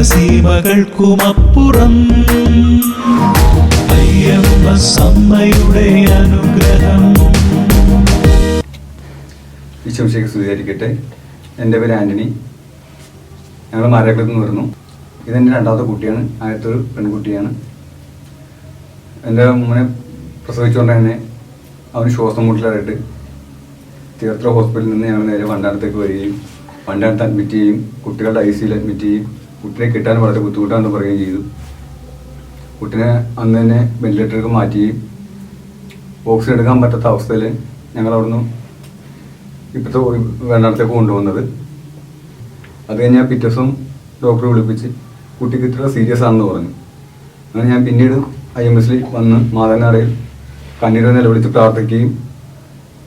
ഗഗനസീമകൾക്കുമപ്പുറം അയ്യപ്പ സ്വീകരിക്കട്ടെ എന്റെ പേര് ആന്റണി ഞങ്ങൾ മാരാക്കുളത്ത് നിന്ന് വരുന്നു. ഇതെന്റെ രണ്ടാമത്തെ കുട്ടിയാണ്. ആദ്യത്തെ ഒരു പെൺകുട്ടിയാണ്. എന്റെ മോനെ പ്രസവിച്ചുകൊണ്ട് തന്നെ അവന് ശ്വാസം മുട്ടലായിട്ട് തീർത്ഥ ഹോസ്പിറ്റലിൽ നിന്ന് ഞങ്ങൾ നേരെ വണ്ടാനത്തേക്ക് വരികയും വണ്ടാനത്ത് അഡ്മിറ്റ് ചെയ്യും കുട്ടികളുടെ ഐ സിയിൽ അഡ്മിറ്റ് ചെയ്യും കുട്ടിനെ കിട്ടാൻ വളരെ ബുദ്ധിമുട്ടാണെന്ന് പറയുകയും ചെയ്തു. കുട്ടിനെ അന്ന് തന്നെ വെന്റിലേറ്ററിലേക്ക് മാറ്റുകയും ഓക്സിജൻ എടുക്കാൻ പറ്റാത്ത അവസ്ഥയിൽ ഞങ്ങൾ അവിടുന്ന് ഇപ്പോഴത്തെ വേണ്ടാടത്തേക്ക് കൊണ്ടുവന്നത്. അത് കഴിഞ്ഞാൽ പിറ്റേ ദിവസം ഡോക്ടറെ വിളിപ്പിച്ച് കുട്ടിക്ക് ഇത്ര സീരിയസ് ആണെന്ന് പറഞ്ഞു. അങ്ങനെ ഞാൻ പിന്നീട് ഐ എം എസിൽ വന്ന് മാതനാടയിൽ കണ്ണീരെ നിലവിളിച്ച് പ്രാർത്ഥിക്കുകയും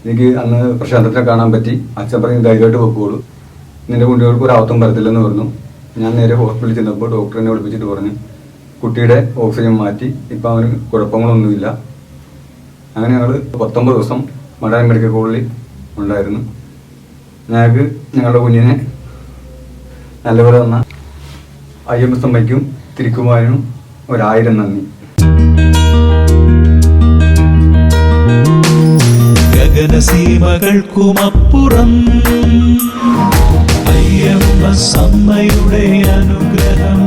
എനിക്ക് അന്ന് പ്രശാന്തത്തിനെ കാണാൻ പറ്റി. അച്ഛൻ പറഞ്ഞ് ധൈര്യമായിട്ട് വെക്കുകയുള്ളൂ നിന്റെ കുട്ടികൾക്ക് ഒരു ആവത്തും വരത്തില്ലെന്ന് പറഞ്ഞു. ഞാൻ നേരെ ഹോസ്പിറ്റലിൽ ചെന്നപ്പോൾ ഡോക്ടർ എന്നെ വിളിപ്പിച്ചിട്ട് പറഞ്ഞു കുട്ടിയുടെ ഓക്സിജൻ മാറ്റി ഇപ്പം അവന് കുഴപ്പങ്ങളൊന്നുമില്ല. അങ്ങനെ ഞങ്ങൾ പത്തൊമ്പത് ദിവസം മടാൻ മെഡിക്കൽ കോളേജിൽ ഉണ്ടായിരുന്നു. ഞങ്ങൾക്ക് ഞങ്ങളുടെ കുഞ്ഞിനെ നല്ലപോലെ തന്ന അമ്മയ്ക്കും തിരിക്കുമാരനും ഒരായിരം നന്ദി. ഗഗനസീമകൾക്കുമപ്പുറം ദൈവസമ്മയുടെ അനുഗ്രഹം.